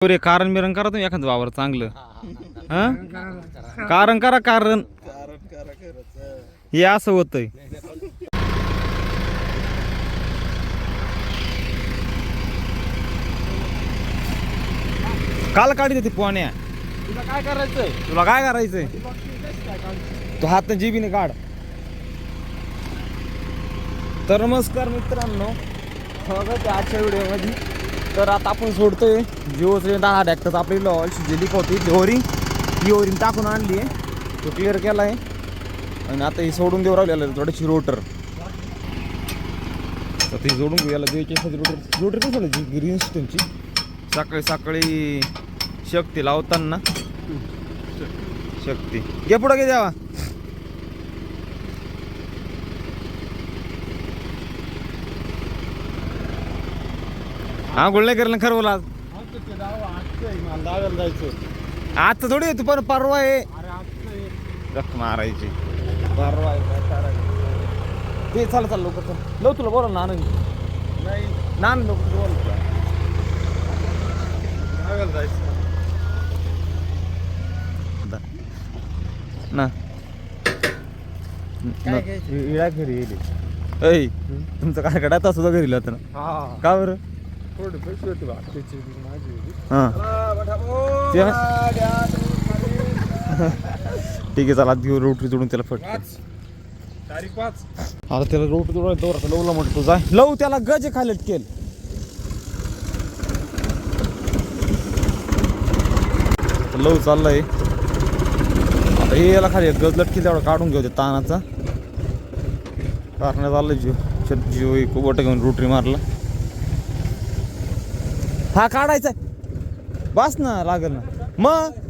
रे कारण बिरण करा तुम्ही एखादं वावर चांगलं. हा कारण करा कारण हे असं होतंय. काल काढी ती पोहण्या. तुला काय करायचंय? तुला काय करायचंय? तू हात जीबीने काढ. तर नमस्कार मित्रांनो. स्वागत आहे आजच्या व्हिडिओमध्ये. तर आता आपण सोडतोय. जिओचे दहा डॅक्टर आपली लॉल शिजेली होती ओरिंग ही ओरिंग टाकून आणली आहे. तो क्लिअर केला आहे आणि आता ही सोडून देऊ राहिलेलं आहे थोडीशी रोटर तर ती जोडून घेऊ याला द्यायची रोटर रोटर कसं सोडायची ग्रीन स्टोनची सकाळी सकाळी शक्ती लावताना. शक्ती. घे पुढं घे द्यावा हा गुळ नाही करेल ना खरं बोला आजचं थोडी आहे, तू पण परवा आहे. रख मारायची. परवा आहे ते चाल चाल लवकर चल. लव तुला बोला नान नाही नान लवकर बोल. ना. घरी येईल ऐ तुमचं काय कडायचं सुद्धा घरी होतं ना? का बरं? थोडे पैसे होते बा त्याची माझी होती हां. ते- ठीक आहे चला घेऊ रोटरी जोडून त्याला फट पाच. तारीख पाच. आता त्याला रोट जोडून दोर लवला म्हटलं तुझा लव त्याला गज खाली केल. लव चाललंय. आता हे याला खाली गज लटकी तेवढा काढून घेऊ ते तानाचा. कारण्यात आलं जीव. जीव एक बोट घेऊन रोटरी मारला. हा काढायचा बस ना लागल ना. मग?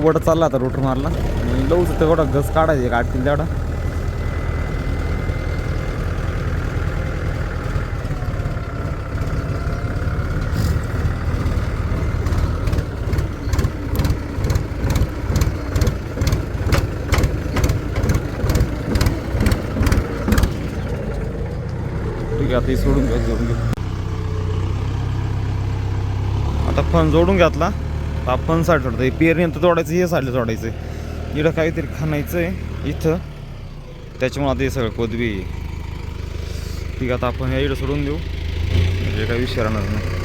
कुबट चालला आता रोटर मारला. आणि लवच तेवढा घस काढायचे काढतील तेवढा ठीक आहे आता हे सोडून घ्या जोडून घे आता फन जोडून घेतला. आपण साईड सोडतो पेरणीनंतर तोडायचं हे साईडला सोडायचं इकडं काहीतरी खाणायचं आहे इथं. त्याच्यामुळे आता हे सगळं कोदबी आहे. ठीक आता आपण हे इकडं सोडून देऊ. म्हणजे काही विषय राहणार नाही.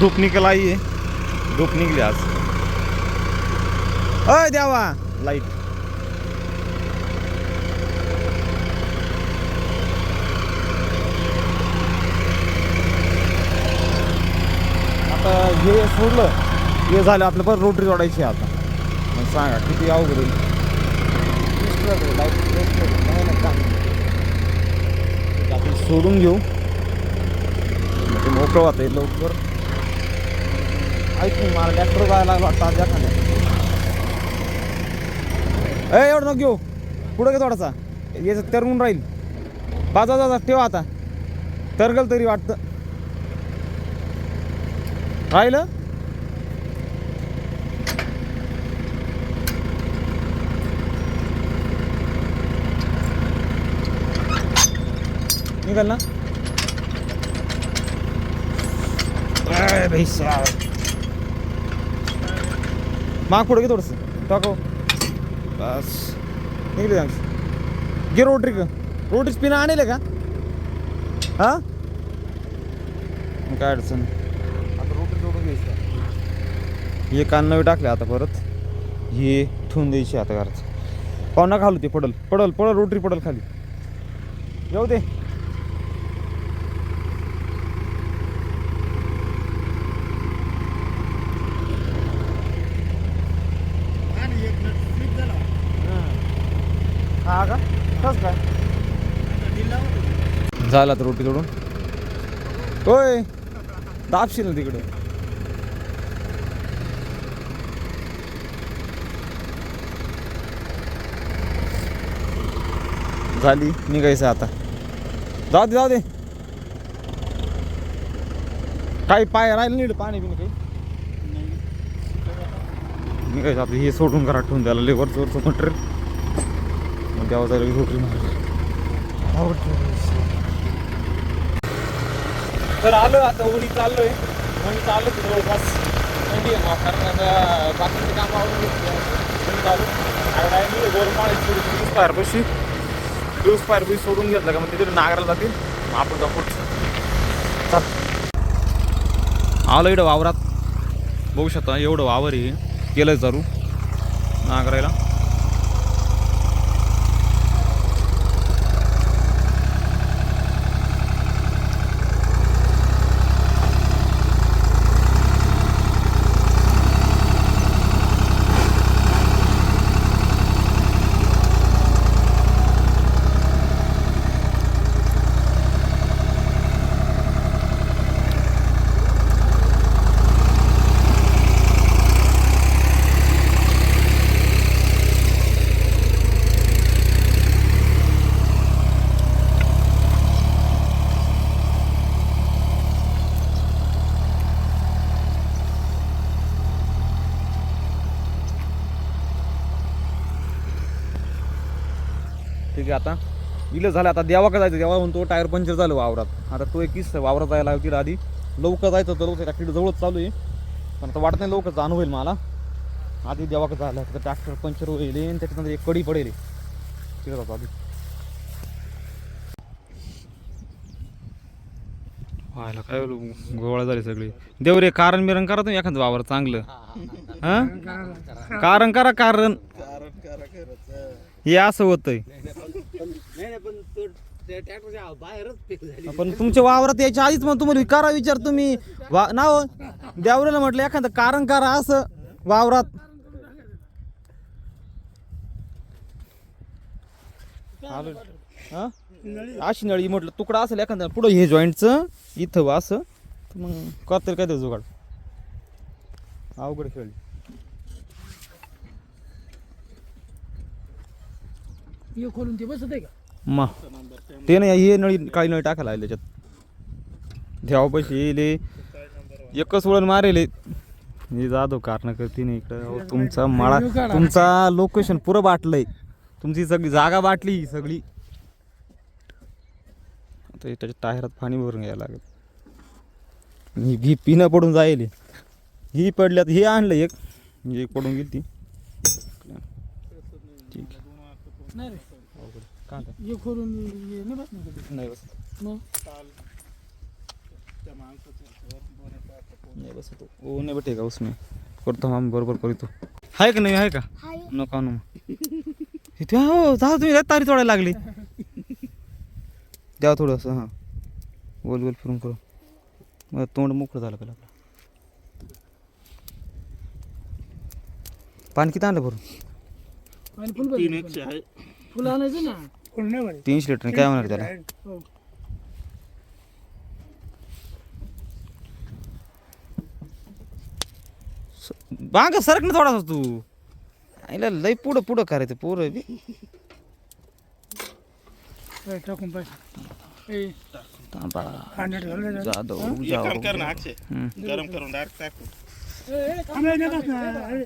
धूप निकल आई. आहे धूप निघली आज. अय द्यावा लाइट आता हे सोडलं हे झालं आपलं पण रोटरी जोडायची आता. मग सांगा किती अवघड होईल? आपण सोडून घेऊ. मग ते मोकळं होतं आहे लवकर ऐकून मला ट्रॅक्टर जायला लागला वाटतं आज एखाद्या. ए एवढं नको घेऊ. पुढं घे थोडासा. याचं तरंगून राहील. बाजा जा ठेवा आता. तरगल तरी वाटतं. राहिलं निघाल ना माग पुढे घे थोडस. टाको. बस. निघले जांग घे रोटरी का रोटी स्पिन आणले का? हा? काय अडचण नाही. आता रोटी जोडून हे कान नवे टाकले आता परत. हे ठेवून द्यायची आता घरात. पाहुणा खालू ते पडल. पडल पडल रोटरी पडल खाली. येऊ दे. हा. का? कस काय? झाला तर रोटी तोडून. होय. दाबशील ना तिकडे. झाली निघायचं आता. जाऊ दे जाऊ दे. काही पाय राहिलं नीट पाणी बिन काही. निघायचं आपलं हे सोडून करा ठेवून द्यायला लेबरचं वरचं मटर मग त्यावर जायला झोपडी तर आलो आता उडी चाललोय. उडी चाललो की जवळपास. थंडी आहे कारण बाकीचे काम आवडून चालू. आणि गोरमाळ क्रूज फायर पशी क्रूज फायर सोडून घेतलं का? मग तिथे नागराला जातील. मग आपण जाऊ पुढचं. चल. आलो इकडं वावरात. बघू शकता एवढं वावर आहे. केलं चालू नागरायला. आहे आता इलं झालं आता देवा का जायचं देवा म्हणतो टायर पंक्चर झालं वावरात. आता तो एक किस्सा वावरात जायला लागला तिला आधी. लवकर जायचं तर लवकर तिकडे जवळच चालू आहे. पण आता वाटत नाही लवकर जाणं होईल मला. आधी देवा का झालं तर ट्रॅक्टर पंक्चर होईल आणि त्याच्यानंतर एक कडी पडेल. तिकडे जातो आधी. व्हायला काय बोलू, गोळा झाली सगळी. देव रे कारण बिरण करा तुम्ही एखादं वावर चांगलं. हा. कारण करा कारण. हे असं होतंय. पण तुमच्या वावरात यायच्या आधीच मग तुम्हाला करा विचार तुम्ही. वा नाव? देवरेला म्हटलं एखादं कारण करा असं वावरात. आलो. हा? अशी नळी म्हटलं तुकडा असेल एखादा पुढं हे जॉईंटचं इथं वा असं. तर मग करतील काय ते जुगाड? अवघड खेळली हे खोलून ते बसत आहे का? मा. ते नाही हे नळी काळी नळी टाकायला लागली त्याच्यात. पैसे येले एकच वळण मारेले. हे जाधव कारण करते नाही इकडं. तुमचा मळा तुमचा लोकेशन पुरं बाटलंय. तुमची सगळी जागा बाटली सगळी. आता त्याच्या टायरात पाणी भरून घ्यायला लागत ही पिणं पडून जाईल ही पडल्यात हे आणलं एक. म्हणजे एक पडून गेली ती ठीक आहे. नाही रे? हे खोलून हे नाही बसणार नाही मग? नहीं बस तो. वो नहीं बैठेगा उसमें? करतो हम बरोबर करीतो. आहे का नाही आहे का? नको इथे हो जा तुम्ही तारी तोडायला लागली. द्या थोडंसं हां. गोल गोल फिरून करू. मग तोंड मोकळं झालं पहिलं आपलं पाणी किती आणलं भरून? आणि फुल पाहिजे फुलं आणायचं ना? फुल नाही पाहिजे तीनशे लिटर काय होणार त्याला? हो. बांग सरक ना थोडासा तू. आईला लय पुढं पुढं करायचं पोरं बी. टाकून पाहिजे ए थांबा. हंड्रेड घालून द्या. जाधव एक जाधव. काम कर ना अक्षय. हम्म. गरम करून डायरेक्ट टाकू. ए, ए, थांब. रे, नाही बसणार. अरे.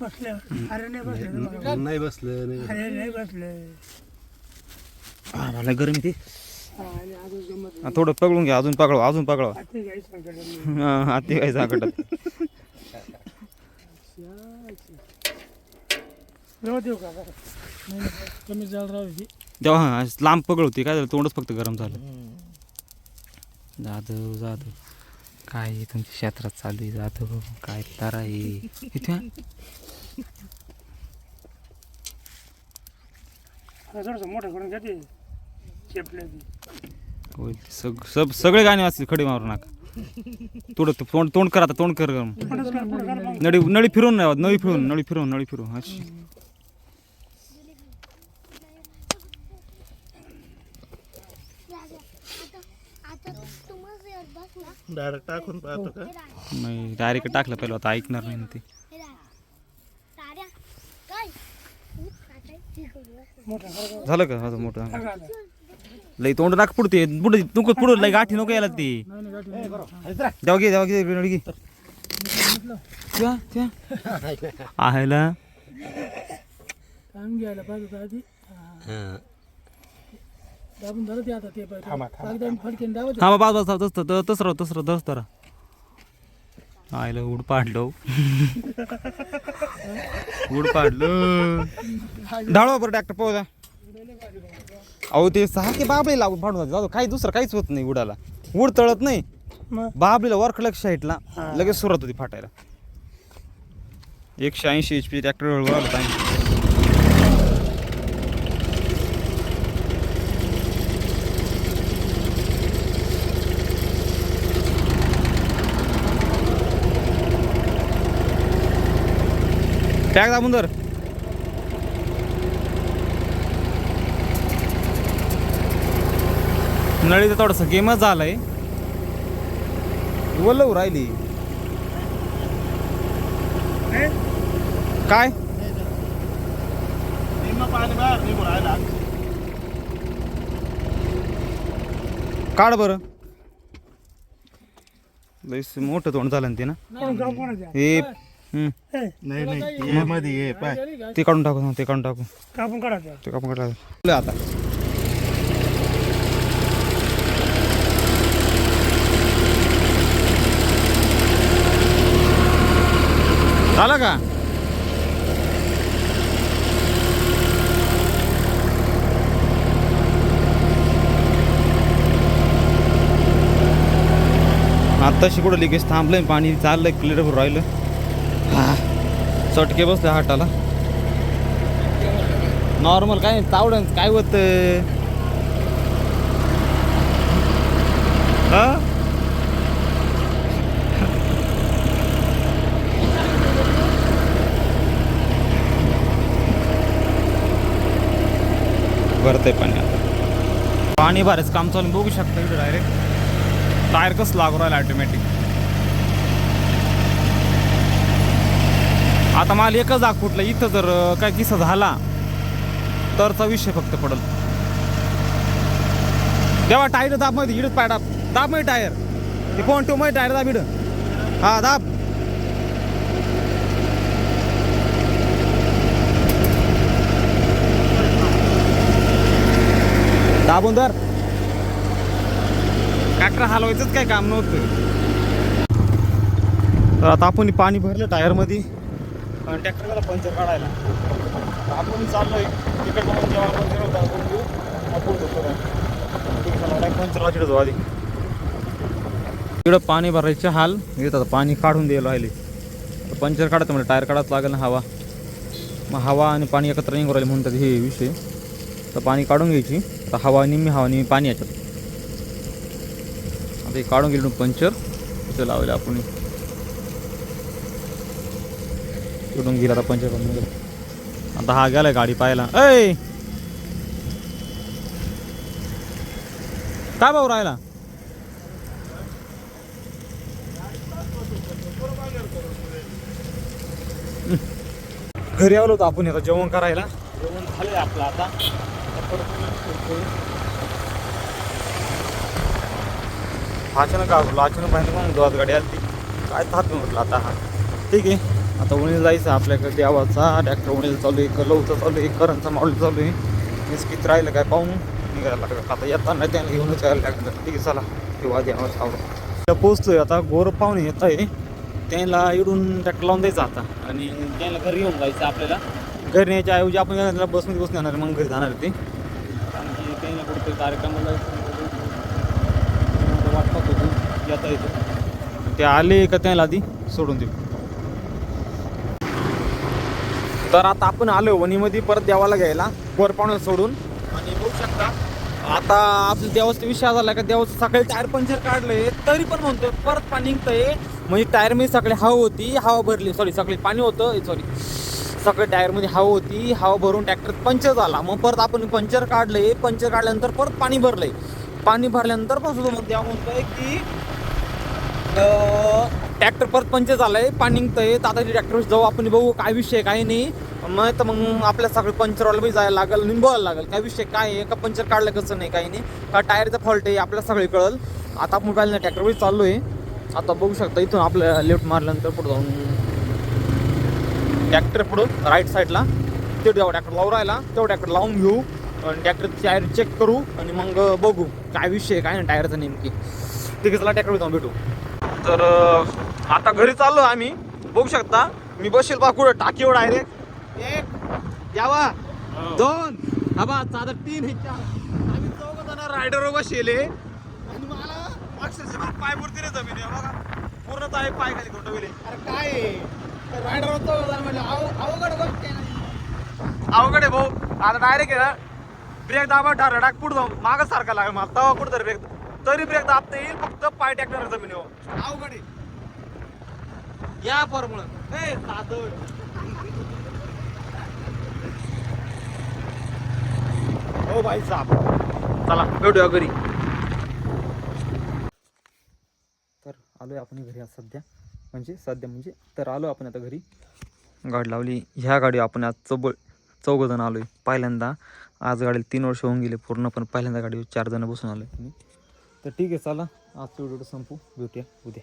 बसले. अरे नाही बसले नाही बसलं नाही अरे नाही बसले. हा, मला गरमी ते. आणि अजून गंमत थोडं पकडून घ्या अजून पकडवा अजून पकडवा नाही. काही सांगता हा ते काय सांगतात का? कमी राहू तेव्हा हा, लांब पकड होती काय झालं तोंडच फक्त गरम झालं. जाधव जाधव काय हे तुमच्या क्षेत्रात चालू आहे जाधव काय तारा आहे? इथे हा. सग सब सगळे गाणे वाचते खडे मारू नका. तोड तोंड तोंड करा आता तोंड कर नळी नळी नाही नळी फिरून नळी फिरून नळी फिरून अशी. डायरेक्ट टाकून पाहतो का? नाही डायरेक्ट टाकलं पहिलं आता ऐकणार नाही ना ते. झालं का? माझं मोठं. लई तोंड नाक पुढते पुढे नको पुढं लई गाठी नको यायला ती. नाही नाही गाठी देवा घे देवा घे. त्या आहेला टाइम घ्यायला पाहिजे आधी. हा. दाबून झालं ते आता ते पाहिजे. एकदा फडकेन दाबत हा बाबा बस तस तस तस तस तरा आयला उड पाडलो. उड पाडलं. ढाळवा बरं डॉक्टर पाहू द्या अहो ते सहा की बाबळी लागून फाडून जातो काही दुसरं काहीच होत नाही उडाला. उड तळत नाही. बाबळीला वरखळक साईडला लगेच सुरुवात होती फाटायला. एकशे ऐंशी एच पी ट्रॅक्टर वळवला टॅग दाबून तर थोडंसं गेमच झालंय. वलव राहिली. काय? काढ बरं. लईच मोठं तोंड झालं ना ते ना हे. नाही नाही ये मध्ये ये पाय. ते काढून टाकू हा, ते काढून टाकू. कापून काढायचं ते कापून काढलं आता. झालं का? आत्ताशी कुठं लिकेज थांबलंय पाणी चाललंय क्लिअर राहिलं. चटके बसले हाटाला. नॉर्मल काय चावडं काय होत? भरतंय पाणी आता. पाणी भरायचं काम चालून बघू शकता इकडे डायरेक्ट टायर कसं लागू राहिलं ऑटोमॅटिक आता मला एकच आग फुटलं. इथं जर काय किस्सा झाला तरचा विषय फक्त पडल. तेव्हा टायर दाबमध्ये इडत पाय दाब. दाबमध्ये टायर. ते कोण टू मध्ये टायर दाब इड? हा दाब. दाबून दर ट्रॅक्टर हलवायचंच काय काम नव्हतं. तर आता आपण पाणी भरलं टायरमध्ये. आणि ट्रॅक्टरला पंचर काढायला. तर आपण चाललोय तिकडं जाऊन जेव्हा पंचर होतं आपण घेऊ आपण होतो आधी. इकडं पाणी भरायचे हाल. येतात आता पाणी काढून द्यायला राहिले. तर पंचर काढायचं म्हणजे टायर काढायचं लागेल ना हवा. मग हवा आणि पाणी एकत्र निघून राहिले म्हणतात हे विषय. तर पाणी काढून घ्यायची. तर हवा निम्मी हवा निम्मी पाणी याच्यात. आता हे काढून गेलो पंचर. इथं लावलं आपण इकडून गेला आता पंचर काढून गेला. आता हा गेलाय गाडी पाहायला. ऐ! काय भाऊ राहिला? घरी आलो होतो आपण आता जेवण करायला. जेवण झालंय आपलं आता. अचानक आलो अचानक बाहेर पण गाडी आली काय थात म्हटलं आता हा. ठीक आहे. आता उणीला जायचं आपल्याकडे देवाचा. ट्रॅक्टर उणीला चालू आहे कलवचं चालू आहे करंचा माऊल चालू आहे. निस्कित राहिलं काय पाहून निघायला लागलं. आता येताना त्याला घेऊनच यायला लागलं. ठीक आहे चला. किंवा देवा सावं पोचतोय आता गोर पाहुणे येत आहे. त्याला इडून ट्रॅक्टर लावून द्यायचा आता. आणि त्यांना घरी येऊन जायचं आपल्याला. घरी न्यायच्या ऐवजी आपण त्याला बसमध्ये बसून येणार मग घरी जाणार ते. आणि त्यांना कुठेतरी कार्यक्रमाला वाट होतो. येता येतो. ते आले का त्याला आधी? सोडून देऊ. तर आता आपण आलो वणीमध्ये परत देवाला घ्यायला वर पाहुण्याला सोडून. आणि बघू शकता. आता आपलं देवाचा विषय झाला का देवाचं सकाळी टायर पंक्चर काढलंय तरी पण म्हणतो परत पाणी निघतंय. म्हणजे टायरमध्ये सकाळी हवा होती हवा भरली. सॉरी सकाळी पाणी होतं सॉरी सकाळी टायरमध्ये हवा होती हवा भरून ट्रॅक्टर पंचर झाला. मग परत आपण पंचर काढलंय पंचर काढल्यानंतर परत पाणी भरलंय. पाणी भरल्यानंतर पण सुद्धा मग तेव्हा म्हणतोय की ट्रॅक्टर परत पंचर झालाय पाणी आहे तर आता ट्रॅक्टर जाऊ आपण बघू काय विषय काय नाही. मग तर मग आपल्या सगळं पंचरवाला बी जायला लागेल निंबवायला लागेल. काय विषय काय आहे? का पंचर काढलं कसं नाही काही नाही. का टायरचा फॉल्ट आहे आपल्याला सगळे कळल. आता आपण पाहिलं ट्रॅक्टर बी चाललो आहे आता बघू शकता इथून आपल्या लेफ्ट मारल्यानंतर पुढे जाऊन. ट्रॅक्टर पुढं राईट साईडला ते जाऊ ट्रॅक्टर लावून राहिला तेव्हा ट्रॅक्टर लावून घेऊ. आणि ट्रॅक्टर टायर चेक करू आणि मग बघू. काय विषय काय नाही टायरचं नेमकी. ठीक आहे चला ट्रॅक्टर जाऊन भेटू. तर आता घरी चाललो आम्ही. बघू शकता मी बसेल बा कुठं? टाकीवर डायरेक्ट एक यावा. दोन. हा बा तीन हे चार. आम्ही चौघ जण रायडरवर बसेले आणि मला अक्षरशः पाय पुरती रे जमीन आहे बघा पूर्ण आहे पाय खाली कोणतं अरे काय रायडर होतो अवघड गोष्ट आहे अवघड आहे भाऊ. आता डायरेक्ट आहे ना. ब्रेक दाबा टार टाक पुढे जाऊ मागं सारखा लागेल मला. तवा कुठं तरी ब्रेक तरी ब्रेक दाबता येईल फक्त पाय टाकणार जमिनीवर. अवघड आहे. या फॉर्म्युला ए हो भाई साहेब चला भेटूया घरी. तर आलोय आपण घरी आज सध्या. म्हणजे सध्या म्हणजे तर आलो आपण आता घरी. गाडी लावली. ह्या गाडी आपण आज चौबळ चौघ जण आलोय. पहिल्यांदा आज गाडीला तीन वर्ष होऊन गेले पूर्ण पण पहिल्यांदा गाडीवर चार जण बसून आलोय. मी तर ठीक आहे चला. आज व्हिडिओ संपू. भेटूया उद्या.